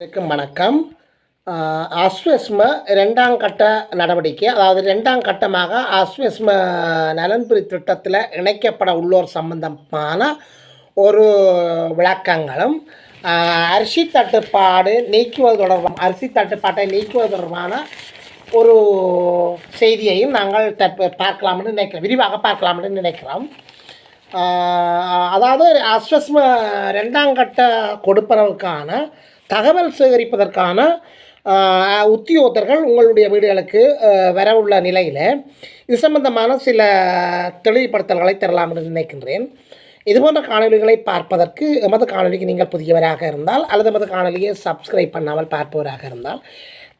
வணக்கம் வணக்கம். அஸ்வஸ்ம ரெண்டாம் கட்ட நடவடிக்கை அதாவது ரெண்டாம் கட்டமாக அஸ்வஸ்ம நலன்புரி திட்டத்தில் இணைக்கப்பட உள்ளோர் சம்பந்தமான ஒரு விளக்கங்களும் அரிசி தட்டுப்பாடு நீக்குவது தொடர்பான அரிசி தட்டுப்பாட்டை நீக்குவது தொடர்பான ஒரு செய்தியையும் நாங்கள் தற்ப பார்க்கலாம்னு நினைக்கிறோம். விரிவாக பார்க்கலாம்னு நினைக்கிறோம். அதாவது அஸ்வஸ்ம ரெண்டாம் கட்ட கொடுப்பனவுக்கான தகவல் சேகரிப்பதற்கான உத்தியோகத்தர்கள் உங்களுடைய வீடுகளுக்கு வரவுள்ள நிலையில் இது சம்பந்தமான சில தெளிவுபடுத்தல்களை தரலாம் என்று நினைக்கின்றேன். இதுபோன்ற காணொலிகளை பார்ப்பதற்கு எமது காணொலிக்கு நீங்கள் புதியவராக இருந்தால் அல்லது எமது காணொலியை சப்ஸ்கிரைப் பண்ணாமல் பார்ப்பவராக இருந்தால்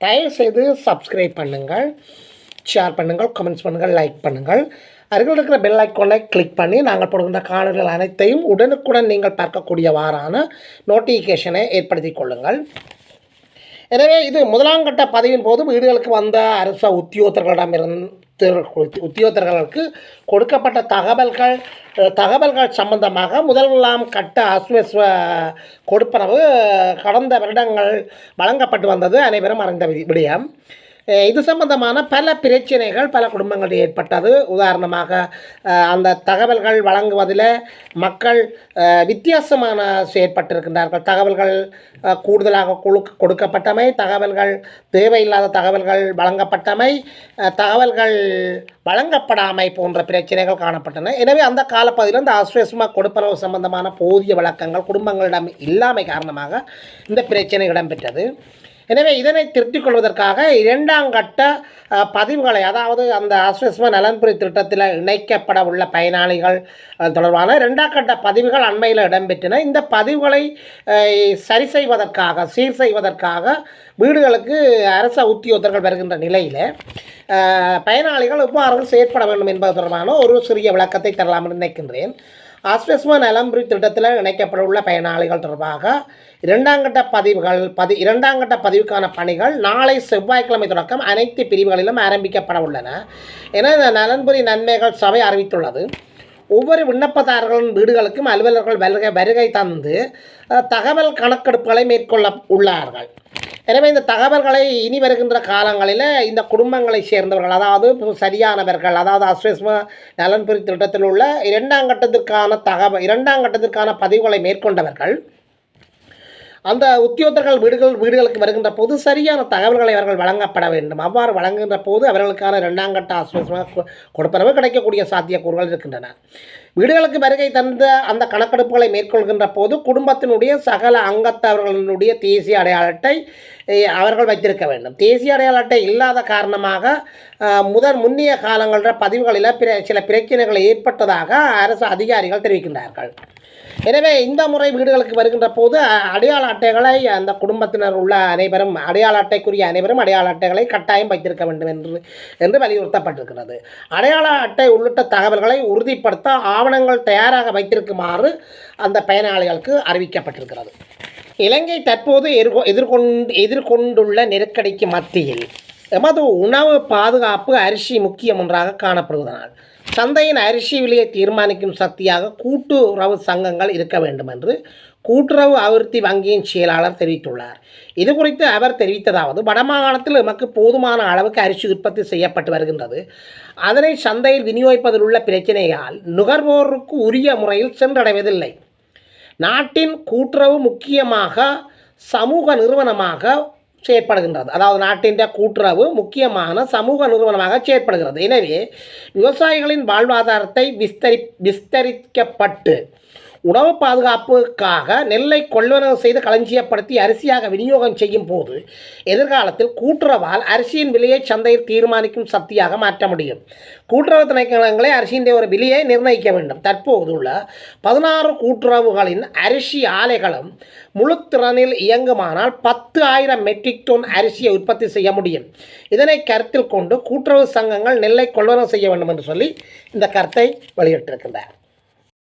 தயவுசெய்து சப்ஸ்கிரைப் பண்ணுங்கள் ஷேர் பண்ணுங்கள் கமெண்ட்ஸ் பண்ணுங்கள் லைக் பண்ணுங்கள். அருகில் இருக்கிற பெல் ஐக்கோனை கிளிக் பண்ணி நாங்கள் போடுகின்ற காணொலிகள் அனைத்தையும் உடனுக்குடன் நீங்கள் பார்க்கக்கூடியவாறான நோட்டிஃபிகேஷனை ஏற்படுத்தி கொள்ளுங்கள். எனவே இது முதலாம் கட்ட பதிவின் போது வீடுகளுக்கு வந்த அரச உத்தியோகத்தர்களிடமிருந்து உத்தியோகத்தர்களுக்கு கொடுக்கப்பட்ட தகவல்கள் தகவல்கள் சம்பந்தமாக முதலாம் கட்ட அஸ்வஸ்வ கொடுப்பனவு கடந்த வருடங்கள் வழங்கப்பட்டு வந்தது அனைவரும் அறிந்த வி- விடயம். இது சம்பந்தமான பல பிரச்சனைகள் பல குடும்பங்களில் ஏற்பட்டது. உதாரணமாக அந்த தகவல்கள் வழங்குவதில் மக்கள் வித்தியாசமான செயற்பட்டிருக்கின்றார்கள் தகவல்கள் கூடுதலாக கொடு கொடுக்கப்பட்டமை தகவல்கள் தேவையில்லாத தகவல்கள் வழங்கப்பட்டமை தகவல்கள் வழங்கப்படாமை போன்ற பிரச்சனைகள் காணப்பட்டன. எனவே அந்த காலப்பகுதியில் இந்த ஆஸ்வேஸ்மா கொடுப்பனவு சம்பந்தமான போதிய வழக்கங்கள் குடும்பங்களிடம் இல்லாமை காரணமாக இந்த பிரச்சனை இடம்பெற்றது. எனவே இதனை திருத்திக் கொள்வதற்காக இரண்டாம் கட்ட பதிவுகளை அதாவது அந்த ஆஸ்வஸ்ம நலன்புரி திட்டத்தில் இணைக்கப்பட உள்ள பயனாளிகள் தொடர்பான இரண்டாம் கட்ட பதிவுகள் அண்மையில் இடம்பெற்றன. இந்த பதிவுகளை சரி செய்வதற்காக சீர் செய்வதற்காக வீடுகளுக்கு அரச உத்தியோகத்தர்கள் வருகின்ற நிலையில் பயனாளிகள் எவ்வாறு செயற்பட வேண்டும் என்பது தொடர்பான ஒரு சிறிய விளக்கத்தை தரலாம் என்று நினைக்கின்றேன். ஆஸ்வஸ்ம நலம்புரி திட்டத்தில் இணைக்கப்பட உள்ள பயனாளிகள் தொடர்பாக இரண்டாம் கட்ட பதிவுகள் பதி இரண்டாம் கட்ட பதிவுக்கான பணிகள் நாளை செவ்வாய்க்கிழமை தொடக்கம் அனைத்து பிரிவுகளிலும் ஆரம்பிக்கப்பட உள்ளன. என இந்த நலன்புரி நன்மைகள் சபை அறிவித்துள்ளது. ஒவ்வொரு விண்ணப்பதாரர்களின் வீடுகளுக்கும் அலுவலர்கள் வருகை வருகை தந்து தகவல் கணக்கெடுப்புகளை மேற்கொள்ள உள்ளார்கள். எனவே இந்த தகவல்களை இனி வருகின்ற காலங்களில் இந்த குடும்பங்களை சேர்ந்தவர்கள் அதாவது சரியானவர்கள் அதாவது அஸ்வஸ்ம நலன்புரி திட்டத்தில் உள்ள இரண்டாம் கட்டத்திற்கான தகவல் இரண்டாம் கட்டத்திற்கான பதிவுகளை மேற்கொண்டவர்கள் அந்த உத்தியோகர்கள் வீடுகள் வீடுகளுக்கு வருகின்ற போது சரியான தகவல்களை அவர்கள் வழங்கப்பட வேண்டும். அவ்வாறு வழங்குகின்ற போது அவர்களுக்கான இரண்டாம் கட்ட ஆசுவாசமாக கொடுப்பனவு கிடைக்கக்கூடிய சாத்தியக்கூறுகள் இருக்கின்றன. வீடுகளுக்கு வருகை தந்த அந்த கணக்கெடுப்புகளை மேற்கொள்கின்ற போது குடும்பத்தினுடைய சகல அங்கத்தவர்களினுடைய தேசிய அடையாள அட்டை அவர்கள் வைத்திருக்க வேண்டும். தேசிய அடையாள அட்டை இல்லாத காரணமாக முதல் முன்னிய காலங்களில் பதிவுகளில் பிற சில பிரச்சனைகள் ஏற்பட்டதாக அரசு அதிகாரிகள் தெரிவிக்கின்றார்கள். எனவே இந்த முறை வீடுகளுக்கு வருகின்ற போது அடையாள அட்டைகளை அந்த குடும்பத்தினர் உள்ள அனைவரும் அடையாள அட்டைக்குரிய அனைவரும் அடையாள அட்டைகளை கட்டாயம் வைத்திருக்க வேண்டும் என்று என்று வலியுறுத்தப்பட்டிருக்கிறது. அடையாள அட்டை உள்ளிட்ட தகவல்களை உறுதிப்படுத்த ஆவணங்கள் தயாராக வைத்திருக்குமாறு அந்த பயனாளிகளுக்கு அறிவிக்கப்பட்டிருக்கிறது. இலங்கை தற்போது எதிர்கொ எதிர்கொண்டு எதிர்கொண்டுள்ள நெருக்கடிக்கு மத்தியில் எமது உணவு பாதுகாப்பு அரிசி முக்கியம் ஒன்றாக காணப்படுவதனால் சந்தையின் அரிசி விலையை தீர்மானிக்கும் சக்தியாக கூட்டுறவு சங்கங்கள் இருக்க வேண்டும் என்று கூட்டுறவு அபிவிருத்தி வங்கியின் செயலாளர் தெரிவித்துள்ளார். இது குறித்து அவர் தெரிவித்ததாவது வடமாகாணத்தில் எமக்கு போதுமான அளவுக்கு அரிசி உற்பத்தி செய்யப்பட்டு வருகின்றது. அதனை சந்தையில் விநியோகிப்பதில் உள்ள பிரச்சனையால் நுகர்வோருக்கு உரிய முறையில் சென்றடைவதில்லை. நாட்டின் கூட்டுறவு முக்கியமாக சமூக நிறுவனமாக செயற்படுகின்றது. அதாவது நாட்டின் கூட்டுறவு முக்கியமான சமூக நிறுவனமாக செயற்படுகிறது. எனவே விவசாயிகளின் வாழ்வாதாரத்தை விஸ்தரி விஸ்தரிக்கப்பட்டு உணவு பாதுகாப்புக்காக நெல்லை கொள்வனவு செய்து களஞ்சியப்படுத்தி அரிசியாக விநியோகம் செய்யும் போது எதிர்காலத்தில் கூட்டுறவால் அரிசியின் விலையை சந்தையில் தீர்மானிக்கும் சக்தியாக மாற்ற முடியும். கூட்டுறவு திணைக்களங்களே அரிசியின் ஒரு விலையை நிர்ணயிக்க வேண்டும். தற்போது உள்ள பதினாறு கூட்டுறவுகளின் அரிசி ஆலைகளும் முழு திறனில் இயங்குமானால் பத்து ஆயிரம் மெட்ரிக் டன் அரிசியை உற்பத்தி செய்ய முடியும். இதனை கருத்தில் கொண்டு கூட்டுறவு சங்கங்கள் நெல்லை கொள்வனவு செய்ய வேண்டும் என்று சொல்லி இந்த கருத்தை வெளியிட்டிருக்கின்றார்